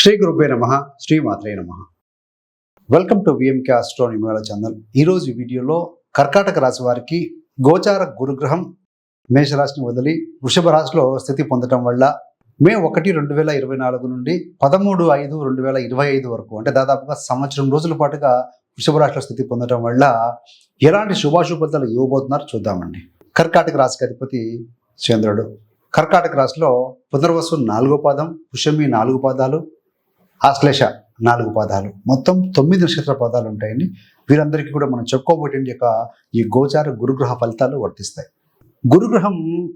శ్రీ గురుపే నమ శ్రీ మాత్రే నమ. వెల్కమ్ టు విఎంకే ఆస్ట్రో నిమేళ ఛానల్ ఈరోజు వీడియోలో కర్కాటక రాశి వారికి గోచార గురుగ్రహం మేషరాశిని వదిలి వృషభ రాశిలో స్థితి పొందడం వల్ల మే ఒకటి రెండు వేల ఇరవై నాలుగు నుండి పదమూడు ఐదు రెండు వేల ఇరవై ఐదు వరకు అంటే దాదాపుగా సంవత్సరం రోజుల పాటుగా వృషభ రాశిలో స్థితి పొందడం వల్ల ఎలాంటి శుభాశుభతలు ఇవ్వబోతున్నారు చూద్దామండి. కర్కాటక రాశికి అధిపతి చంద్రుడు. కర్కాటక రాశిలో పునర్వసు నాలుగో పాదం పుషమి నాలుగు పాదాలు ఆశ్లేష నాలుగు పాదాలు. మొత్తం తొమ్మిది నక్షత్ర పాదాలు ఉంటాయండి. వీరందరికీ కూడా మనం చెప్పుకోబోయే యొక్క ఈ గోచార గురుగ్రహ ఫలితాలు వర్తిస్తాయి. గురుగ్రహం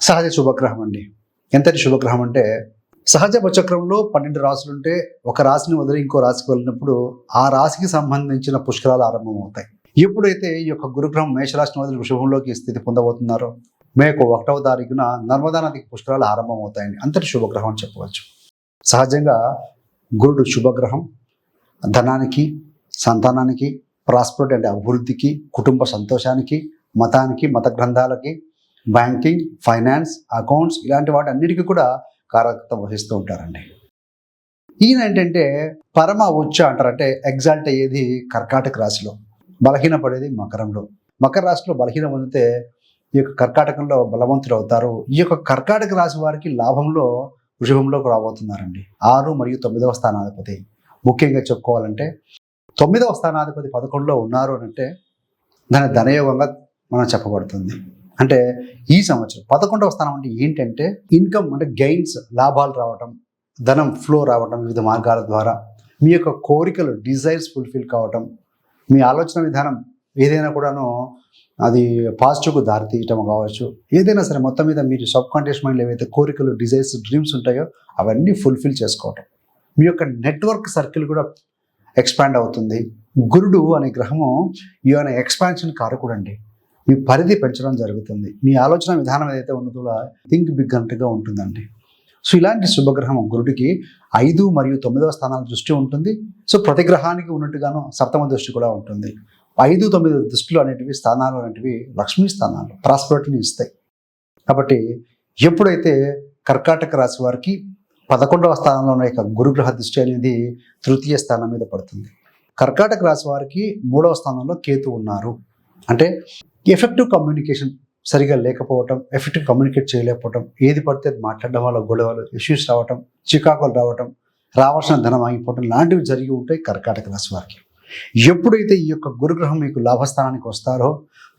సహజ శుభగ్రహం అండి. ఎంతటి శుభగ్రహం అంటే సహజ ఉపచక్రంలో పన్నెండు రాశులు ఉంటే ఒక రాశిని వదిలి ఇంకో రాశికి వెళ్ళినప్పుడు ఆ రాశికి సంబంధించిన పుష్కరాలు ఆరంభమవుతాయి. ఎప్పుడైతే ఈ యొక్క గురుగ్రహం మేషరాశిని వదిలి వృషభంలోకి స్థితి పొందబోతున్నారో మేకు ఒకటవ తారీఖున నర్మదా నదికి పుష్కరాలు ఆరంభమవుతాయండి. అంతటి శుభగ్రహం అని చెప్పవచ్చు. సహజంగా గురుడు శుభగ్రహం. ధనానికి సంతానానికి ప్రాస్పరిటీ అంటే అభివృద్ధికి కుటుంబ సంతోషానికి మతానికి మత గ్రంథాలకి బ్యాంకింగ్ ఫైనాన్స్ అకౌంట్స్ ఇలాంటి వాటి అన్నిటికీ కూడా కారకత్వం వహిస్తూ ఉంటారండి. ఈయన ఏంటంటే పరమ ఉచ్చ అంటారంటే ఎగ్జాల్ట్ అయ్యేది కర్కాటక రాశిలో బలహీన పడేది మకరంలో. మకర రాశిలో బలహీన పొందితే ఈ యొక్క కర్కాటకంలో బలవంతులు అవుతారు. ఈ యొక్క కర్కాటక రాశి వారికి లాభంలో వృషభంలోకి రాబోతున్నారండి. ఆరు మరియు తొమ్మిదవ స్థానాధిపతి. ముఖ్యంగా చెప్పుకోవాలంటే తొమ్మిదవ స్థానాధిపతి పదకొండులో ఉన్నారు అని అంటే దాని ధనయోగంగా మనం చెప్పబడుతుంది. అంటే ఈ సంవత్సరం పదకొండవ స్థానం అంటే ఏంటంటే ఇన్కమ్ అంటే గెయిన్స్ లాభాలు రావటం ధనం ఫ్లో రావటం వివిధ మార్గాల ద్వారా మీ యొక్క కోరికలు డిజైర్స్ ఫుల్ఫిల్ కావటం మీ ఆలోచన విధానం ఏదైనా కూడాను అది పాజిటివ్కు దారితీయటం కావచ్చు. ఏదైనా సరే మొత్తం మీద మీరు సబ్ కాన్షియస్ మైండ్లో ఏవైతే కోరికలు డిజైర్స్ డ్రీమ్స్ ఉంటాయో అవన్నీ ఫుల్ఫిల్ చేసుకోవటం. మీ యొక్క నెట్వర్క్ సర్కిల్ కూడా ఎక్స్పాండ్ అవుతుంది. గురుడు అనే గ్రహము ఈ అనే ఎక్స్పాన్షన్ కారకుడండి మీ పరిధి పెంచడం జరుగుతుంది. మీ ఆలోచన విధానం ఏదైతే ఉన్నదో థింక్ బిగ్ అంటగా ఉంటుందండి. సో ఇలాంటి శుభగ్రహం గురుడికి ఐదు మరియు తొమ్మిదవ స్థానాల దృష్టి ఉంటుంది. సో ప్రతి గ్రహానికి ఉన్నట్టుగాను సప్తమ దృష్టి కూడా ఉంటుంది. ఐదు తొమ్మిది దృష్టిలో అనేటివి స్థానాలు అనేటివి లక్ష్మీ స్థానాలు ప్రాస్పరిటీని ఇస్తాయి. కాబట్టి ఎప్పుడైతే కర్కాటక రాశి వారికి పదకొండవ స్థానంలో ఉన్న యొక్క గురుగ్రహ దృష్టి అనేది తృతీయ స్థానం మీద పడుతుంది. కర్కాటక రాశి వారికి మూడవ స్థానంలో కేతు ఉన్నారు. అంటే ఎఫెక్టివ్ కమ్యూనికేషన్ సరిగా లేకపోవటం ఎఫెక్టివ్ కమ్యూనికేట్ చేయలేకపోవటం ఏది పడితే అది మాట్లాడడం వల్ల గొడవలు ఇష్యూస్ రావటం చికాకులు రావటం రావాల్సిన ధనం ఆగిపోవటం లాంటివి జరిగి ఉంటాయి కర్కాటక రాశి వారికి. ఎప్పుడైతే ఈ యొక్క గురుగ్రహం మీకు లాభస్థానానికి వస్తారో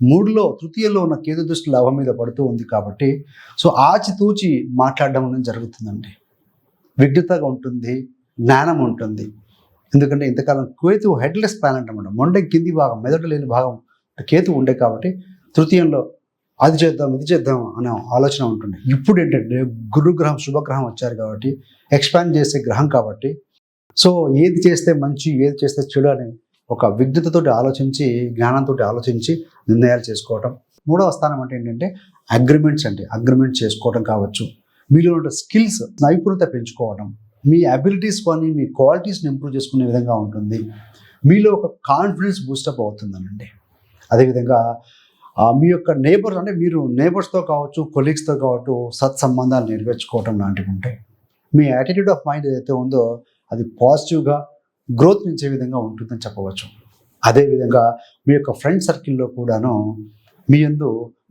మూడులో తృతీయలో ఉన్న కేతు దృష్టి లాభం మీద పడుతూ ఉంది కాబట్టి సో ఆచితూచి మాట్లాడడం అనేది జరుగుతుందండి. విఘ్నతగా ఉంటుంది జ్ఞానం ఉంటుంది. ఎందుకంటే ఇంతకాలం కేతు హెడ్లెస్ ప్లానెట్ అనమాట మొండె కింది భాగం మెదడు లేని భాగం కేతు ఉండే కాబట్టి తృతీయంలో అది చేద్దాం ఇది చేద్దాం అనే ఆలోచన ఉంటుంది ఇప్పుడు ఏంటంటే గురుగ్రహం శుభగ్రహం వచ్చారు కాబట్టి ఎక్స్పాండ్ చేసే గ్రహం కాబట్టి సో ఏది చేస్తే మంచి ఏది చేస్తే చెడు అని ఒక విఘ్నతతోటి ఆలోచించి జ్ఞానంతో ఆలోచించి నిర్ణయాలు చేసుకోవటం. మూడవ స్థానం అంటే ఏంటంటే అగ్రిమెంట్స్ అంటే అగ్రిమెంట్ చేసుకోవడం కావచ్చు. మీలో ఉన్న స్కిల్స్ నైపుణ్యత పెంచుకోవడం మీ అబిలిటీస్ కానీ మీ క్వాలిటీస్ని ఇంప్రూవ్ చేసుకునే విధంగా ఉంటుంది. మీలో ఒక కాన్ఫిడెన్స్ బూస్టప్ అవుతుందనండి. అదేవిధంగా మీ యొక్క నేబర్స్ అంటే మీరు నేబర్స్తో కావచ్చు కొలీగ్స్తో కావచ్చు సత్సంబంధాలు నెరవేర్చుకోవటం లాంటివి ఉంటాయి. మీ యాటిట్యూడ్ ఆఫ్ మైండ్ ఏదైతే ఉందో అది పాజిటివ్గా గ్రోత్ నిచ్చే విధంగా ఉంటుందని చెప్పవచ్చు. అదేవిధంగా మీ యొక్క ఫ్రెండ్ సర్కిల్లో కూడాను మీ యందు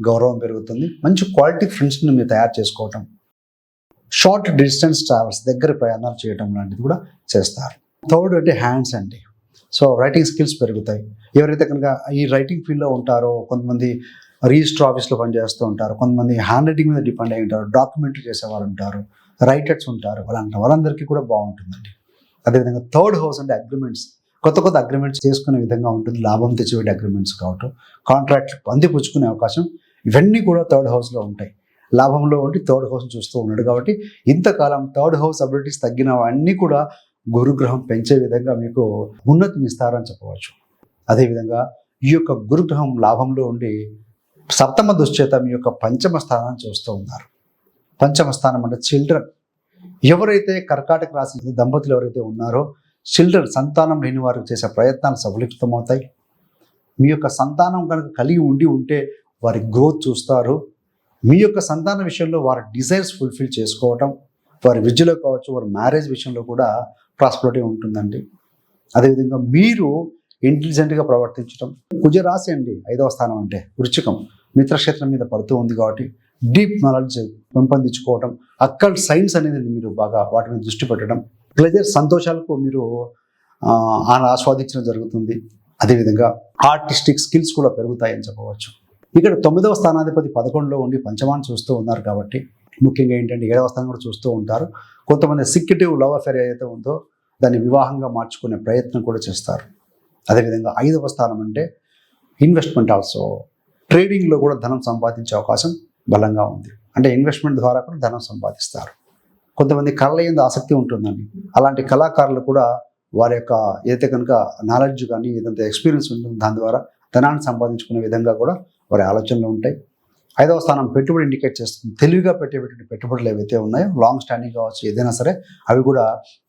గౌరవం పెరుగుతుంది. మంచి క్వాలిటీ ఫ్రెండ్స్ని మీరు తయారు చేసుకోవటం షార్ట్ డిస్టెన్స్ ట్రావెల్స్ దగ్గర ప్రయాణాలు చేయటం లాంటిది కూడా చేస్తారు. థర్డ్ అంటే హ్యాండ్స్ అండి. సో రైటింగ్ స్కిల్స్ పెరుగుతాయి. ఎవరైతే కనుక ఈ రైటింగ్ ఫీల్డ్లో ఉంటారో కొంతమంది రిజిస్టర్ ఆఫీస్లో పనిచేస్తూ ఉంటారు కొంతమంది హ్యాండ్ రైటింగ్ మీద డిపెండ్ అయి ఉంటారు డాక్యుమెంటరీ చేసేవారు ఉంటారు రైటర్స్ ఉంటారు వాళ్ళంట వాళ్ళందరికీ కూడా బాగుంటుందండి. అదేవిధంగా థర్డ్ హౌస్ అంటే అగ్రిమెంట్స్. కొత్త కొత్త అగ్రిమెంట్స్ చేసుకునే విధంగా ఉంటుంది. లాభం తెచ్చిపెట్టే అగ్రిమెంట్స్ కావటం. కాంట్రాక్ట్ అందిపుచ్చుకునే అవకాశం ఇవన్నీ కూడా థర్డ్ హౌస్లో ఉంటాయి. లాభంలో ఉండి థర్డ్ హౌస్ చూస్తూ ఉన్నాడు కాబట్టి ఇంతకాలం థర్డ్ హౌస్ అబిలిటీస్ తగ్గినవన్నీ కూడా గురుగ్రహం పెంచే విధంగా మీకు ఉన్నతిని ఇస్తారని చెప్పవచ్చు. అదేవిధంగా ఈ యొక్క గురుగ్రహం లాభంలో ఉండి సప్తమ దుశ్చేత మీ యొక్క పంచమ స్థానాన్ని చూస్తూ ఉన్నారు. పంచమ స్థానం అంటే చిల్డ్రన్. ఎవరైతే కర్కాటక రాశి దంపతులు ఎవరైతే ఉన్నారో చిల్డ్రన్ సంతానం లేని వారికి చేసే ప్రయత్నాలు సఫలీకృతమవుతాయి. మీ యొక్క సంతానం కనుక కలిగి ఉండి ఉంటే వారి గ్రోత్ చూస్తారు. మీ యొక్క సంతాన విషయంలో వారి డిజైర్స్ ఫుల్ఫిల్ చేసుకోవటం వారి విద్యలో కావచ్చు వారి మ్యారేజ్ విషయంలో కూడా ప్రాస్పరిటీ ఉంటుందండి. అదేవిధంగా మీరు ఇంటెలిజెంట్గా ప్రవర్తించడం కుజరాశి అండి ఐదవ స్థానం అంటే వృచ్చికం మిత్రక్షేత్రం మీద పడుతూ ఉంది కాబట్టి డీప్ నాలెడ్జ్ పెంపొందించుకోవడం అక్కడ సైన్స్ అనేది మీరు బాగా వాటి మీద దృష్టి పెట్టడం ప్లెజర్ సంతోషాలకు మీరు ఆస్వాదించడం జరుగుతుంది. అదేవిధంగా ఆర్టిస్టిక్ స్కిల్స్ కూడా పెరుగుతాయని చెప్పవచ్చు. ఇక్కడ తొమ్మిదవ స్థానాధిపతి పదకొండులో ఉండి పంచమాన్ని చూస్తూ ఉన్నారు కాబట్టి ముఖ్యంగా ఏంటంటే ఏడవ స్థానం కూడా చూస్తూ ఉంటారు. కొంతమంది సిక్కిటివ్ లవ్ అఫేర్ ఏదైతే ఉందో దాన్ని వివాహంగా మార్చుకునే ప్రయత్నం కూడా చేస్తారు. అదేవిధంగా ఐదవ స్థానం అంటే ఇన్వెస్ట్మెంట్ ఆల్సో ట్రేడింగ్లో కూడా ధనం సంపాదించే అవకాశం బలంగా ఉంది. అంటే ఇన్వెస్ట్మెంట్ ద్వారా కూడా ధనం సంపాదిస్తారు. కొంతమంది కళ ఎందు ఆసక్తి ఉంటుందండి. అలాంటి కళాకారులు కూడా వారి యొక్క ఏదైతే కనుక నాలెడ్జ్ కానీ ఏదైతే ఎక్స్పీరియన్స్ ఉంటుందో దాని ద్వారా ధనాన్ని సంపాదించుకునే విధంగా కూడా వారి ఆలోచనలు ఉంటాయి. ఐదవ స్థానం పెట్టుబడి ఇండికేట్ చేస్తుంది. తెలివిగా పెట్టేటువంటి పెట్టుబడులు ఏవైతే ఉన్నాయో లాంగ్ స్టాండింగ్ కావచ్చు ఏదైనా సరే అవి కూడా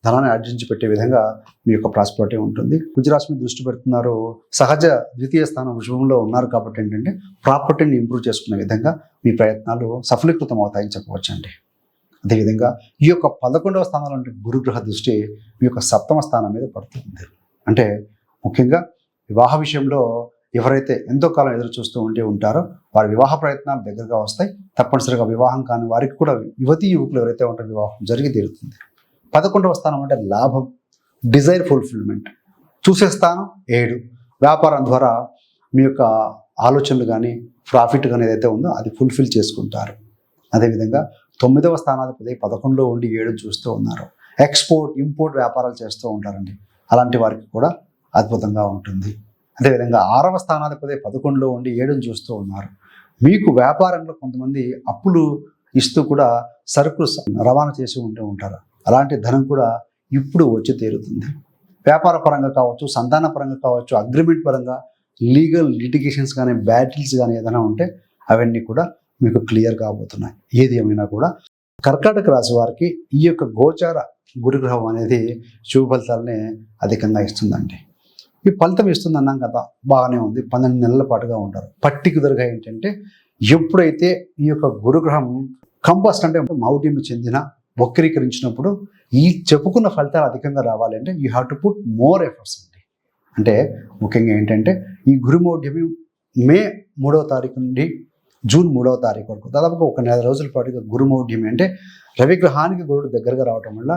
ధనాన్ని ఆర్జించి పెట్టే విధంగా మీ యొక్క ప్రాస్పరిటీ ఉంటుంది. గుజరాత్ మీద దృష్టి పెడుతున్నారు. సహజ ద్వితీయ స్థానం విషయంలో ఉన్నారు కాబట్టి ఏంటంటే ప్రాపర్టీని ఇంప్రూవ్ చేసుకునే విధంగా మీ ప్రయత్నాలు సఫలీకృతం అవుతాయని చెప్పవచ్చండి. అదేవిధంగా ఈ యొక్క పదకొండవ స్థానంలో గురుగ్రహ దృష్టి మీ యొక్క సప్తమ స్థానం మీద పడుతుంది. అంటే ముఖ్యంగా వివాహ విషయంలో ఎవరైతే ఎంతో కాలం ఎదురు చూస్తూ ఉండి ఉంటారో వారి వివాహ ప్రయత్నాలు దగ్గరగా వస్తాయి. తప్పనిసరిగా వివాహం కాని వారికి కూడా యువతీ యువకులు ఎవరైతే ఉంటారో వివాహం జరిగి తీరుతుంది. పదకొండవ స్థానం అంటే లాభం డిజైర్ ఫుల్ఫిల్మెంట్. చూసే స్థానం ఏడు. వ్యాపారం ద్వారా మీ యొక్క ఆలోచనలు కానీ ప్రాఫిట్ కానీ ఏదైతే ఉందో అది ఫుల్ఫిల్ చేసుకుంటారు. అదేవిధంగా తొమ్మిదవ స్థానాధిపతి పదకొండులో ఉండి ఏడు చూస్తూ ఉన్నారు. ఎక్స్పోర్ట్ ఇంపోర్ట్ వ్యాపారాలు చేస్తూ ఉంటారండి. అలాంటి వారికి కూడా అద్భుతంగా ఉంటుంది. అదేవిధంగా ఆరవ స్థానాధిపతి పదకొండులో ఉండి ఏడుని చూస్తూ ఉన్నారు. మీకు వ్యాపారంలో కొంతమంది అప్పులు ఇస్తూ కూడా సరుకులు రవాణా చేసి ఉంటూ ఉంటారు. అలాంటి ధనం కూడా ఇప్పుడు వచ్చి తీరుతుంది. వ్యాపార పరంగా కావచ్చు సంతాన పరంగా కావచ్చు అగ్రిమెంట్ పరంగా లీగల్ లిటిగేషన్స్ కానీ బ్యాటిల్స్ కానీ ఏదైనా ఉంటే అవన్నీ కూడా మీకు క్లియర్ కాబోతున్నాయి. ఏది ఏమైనా కూడా కర్కాటక రాశి వారికి ఈ యొక్క గోచార గురుగ్రహం అనేది శుభ ఫలితాలనే అధికంగా ఇస్తుందండి. ఈ ఫలితం ఇస్తుంది అన్నాం కదా బాగానే ఉంది పన్నెండు నెలల పాటుగా ఉంటారు. పర్టికులర్గా ఏంటంటే ఎప్పుడైతే ఈ యొక్క గురుగ్రహం కంపస్ట్ అంటే మౌఢ్యం చెందిన వక్రీకరించినప్పుడు ఈ చెప్పుకున్న ఫలితాలు అధికంగా రావాలంటే you have to put more efforts అండి అంటే ముఖ్యంగా ఏంటంటే ఈ గురుమౌఢ్యమి మే మూడవ తారీఖు నుండి జూన్ మూడవ తారీఖు వరకు దాదాపుగా ఒక నెల రోజుల పాటుగా గురుమౌఢ్యమి అంటే రవిగ్రహానికి గురుడు దగ్గరగా రావటం వల్ల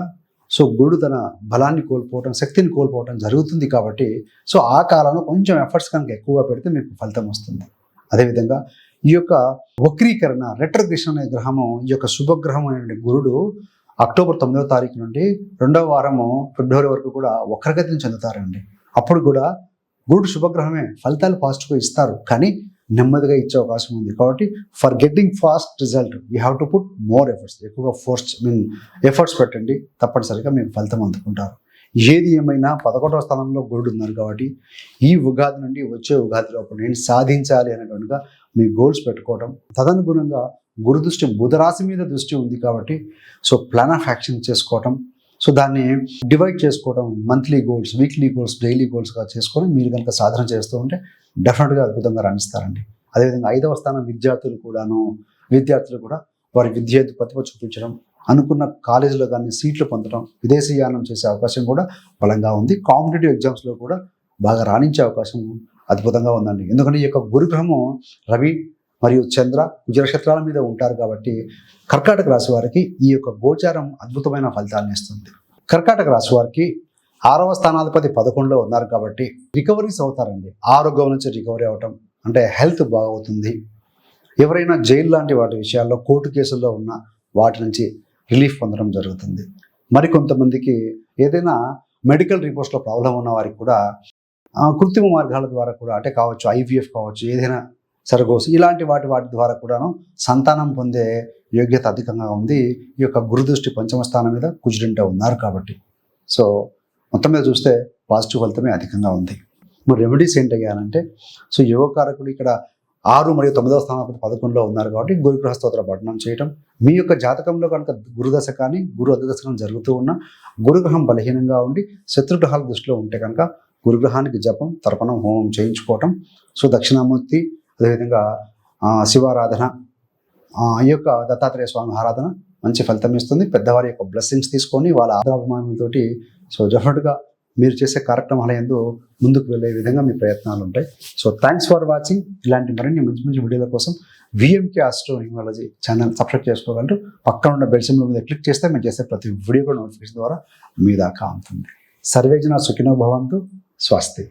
సో గురుడు తన బలాన్ని కోల్పోవటం శక్తిని కోల్పోవటం జరుగుతుంది కాబట్టి సో ఆ కాలంలో కొంచెం ఎఫర్ట్స్ కనుక ఎక్కువగా పెడితే మీకు ఫలితం వస్తుంది. అదేవిధంగా ఈ యొక్క వక్రీకరణ రెట్రగ్రేషన్ అనే గ్రహము ఈ యొక్క శుభగ్రహం అనే గురుడు అక్టోబర్ తొమ్మిదవ తారీఖు నుండి రెండవ వారము ఫిబ్రవరి వరకు కూడా వక్రగతిని చెందుతారండి. అప్పుడు కూడా గురుడు శుభగ్రహమే ఫలితాలు పాజిటివ్గా ఇస్తారు. కానీ నెమ్మదిగా ఇచ్చే అవకాశం ఉంది. కాబట్టి for getting fast result you have to put more efforts ఎక్కువగా ఫోర్స్ మీన్ ఎఫర్ట్స్ పెట్టండి. తప్పనిసరిగా మీకు ఫలితం అందుకుంటారు. ఏది ఏమైనా పదకొండవ స్థానంలో గురుడు ఉన్నారు కాబట్టి ఈ ఉగాది నుండి వచ్చే ఉగాది లోపల నేను సాధించాలి అనేటువంటిగా మీ గోల్స్ పెట్టుకోవడం తదనుగుణంగా గురు దృష్టి బుధరాశి మీద దృష్టి ఉంది కాబట్టి సో ప్లాన్ ఆఫ్ యాక్షన్ చేసుకోవటం. సో దాన్ని డివైడ్ చేసుకోవడం monthly goals weekly goals daily గోల్స్గా చేసుకొని మీరు కనుక సాధన చేస్తూ ఉంటే డెఫినెట్గా అద్భుతంగా రాణిస్తారండి. అదేవిధంగా ఐదవ స్థానం విద్యార్థులు కూడాను విద్యార్థులు కూడా వారి విద్య ప్రతిభ చూపించడం అనుకున్న కాలేజీలో కానీ సీట్లు పొందడం విదేశీయానం చేసే అవకాశం కూడా బలంగా ఉంది. కాంపిటేటివ్ ఎగ్జామ్స్లో కూడా బాగా రాణించే అవకాశం అద్భుతంగా ఉందండి. ఎందుకంటే ఈ యొక్క గురుగ్రహము రవి మరియు చంద్ర కుజనక్షత్రాల మీద ఉంటారు కాబట్టి కర్కాటక రాశి వారికి ఈ యొక్క గోచారం అద్భుతమైన ఫలితాలను ఇస్తుంది. కర్కాటక రాశి వారికి ఆరవ స్థానాధిపతి పదకొండులో ఉన్నారు కాబట్టి రికవరీస్ అవుతారండి. ఆరోగ్యం నుంచి రికవరీ అవటం అంటే హెల్త్ బాగవుతుంది. ఎవరైనా జైలు లాంటి వాటి విషయాల్లో కోర్టు కేసుల్లో ఉన్న వాటి నుంచి రిలీఫ్ పొందడం జరుగుతుంది. మరి కొంతమందికి ఏదైనా మెడికల్ రిపోర్ట్స్లో ప్రాబ్లం ఉన్న వారికి కూడా కృత్రిమ మార్గాల ద్వారా కూడా అంటే కావచ్చు ఐవీఎఫ్ కావచ్చు ఏదైనా సరగోసు. ఇలాంటి వాటి వాటి ద్వారా కూడాను సంతానం పొందే యోగ్యత అధికంగా ఉంది. ఈ యొక్క గురుదృష్టి పంచమ స్థానం మీద కుజుడింట ఉన్నారు కాబట్టి. సో మొత్తం మీద చూస్తే పాజిటివ్ ఫలితమే అధికంగా ఉంది. మరి రెమెడీస్ ఏంటయ్యానంటే సో యువకారకుడు ఇక్కడ ఆరు మరియు తొమ్మిదవ స్థానం పదకొండులో ఉన్నారు కాబట్టి గురుగ్రహ స్తోత్ర పఠనం చేయటం. మీ యొక్క జాతకంలో కనుక గురుదశ కానీ గురు అధిదశ కానీ జరుగుతూ ఉన్న గురుగ్రహం బలహీనంగా ఉండి శత్రుగ్రహాల దృష్టిలో ఉంటే కనుక గురుగ్రహానికి జపం తర్పణం హోమం చేయించుకోవటం సో దక్షిణామూర్తి అదేవిధంగా శివారాధన ఆ, ఈ యొక్క దత్తాత్రేయ స్వామి ఆరాధన మంచి ఫలితం ఇస్తుంది. పెద్దవారి యొక్క బ్లెస్సింగ్స్ తీసుకొని వాళ్ళ ఆదరాభిమానులతోటి సో డెఫినెట్గా మీరు చేసే కార్యక్రమాల ఎందు ముందుకు వెళ్ళే విధంగా మీ ప్రయత్నాలు ఉంటాయి. సో థ్యాంక్స్ ఫర్ వాచింగ్ ఇలాంటి మరిన్ని మంచి మంచి వీడియోల కోసం VMK astro numerology channel subscribe చేసుకోగలరు. పక్కన ఉన్న బెల్ సింబల్ మీద క్లిక్ చేస్తే మేము చేసే ప్రతి వీడియో కూడా నోటిఫికేషన్ ద్వారా మీ దాకా అందుతుంది సర్వేజన సుఖినో భవంతు. స్వస్తి.